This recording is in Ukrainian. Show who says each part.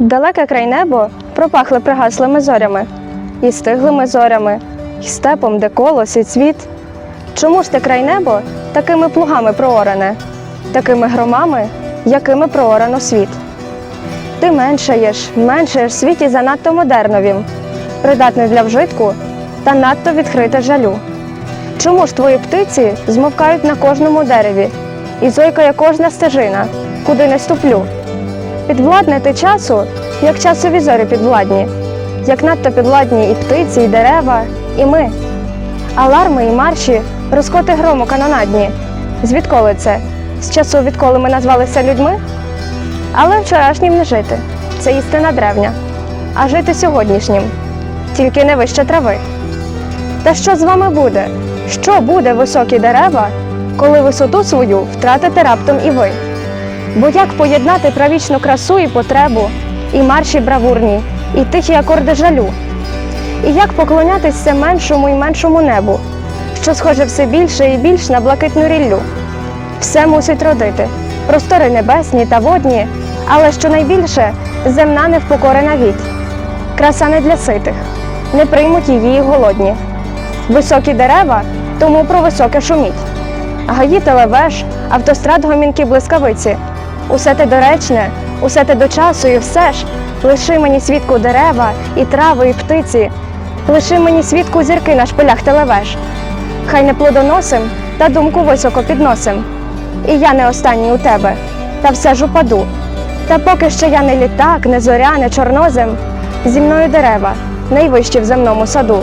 Speaker 1: Далеке край небо пропахли пригаслими зорями, і стиглими зорями, і степом, де колос і цвіт. Чому ж те край небо такими плугами прооране, такими громами, якими проорано світ? Ти меншаєш, меншаєш в світі занадто модерновім, придатний для вжитку та надто відкрите жалю. Чому ж твої птиці змовкають на кожному дереві, і зойкає кожна стежина, куди не ступлю? Підвладне ти часу, як часові зорі підвладні, як надто підвладні і птиці, і дерева, і ми. Аларми і марші, розкоти грому канонадні. Звідколи це? З часу, відколи ми назвалися людьми? Але вчорашнім не жити це істина древня, а жити сьогоднішнім, тільки не вище трави. Та що з вами буде? Що буде високі дерева, коли висоту свою втратите раптом і ви? Бо як поєднати правічну красу і потребу, і марші бравурні, і тихі акорди жалю? І як поклонятись все меншому і меншому небу, що схоже все більше і більш на блакитну ріллю? Все мусить родити, простори небесні та водні, але що найбільше земна невпокорена віт. Краса не для ситих, не приймуть її голодні. Високі дерева, тому про високе шуміть. Гаї телевеж, автострад гомінки блискавиці. Усе те доречне, усе те до часу, і все ж лиши мені свідку дерева, і трави, і птиці, лиши мені свідку зірки на шпилях телевеж. Хай не плодоносим, та думку високо підносим. І я не останній у тебе, та все ж упаду. Та поки що я не літак, не зоря, не чорнозем, зі мною дерева, найвищі в земному саду.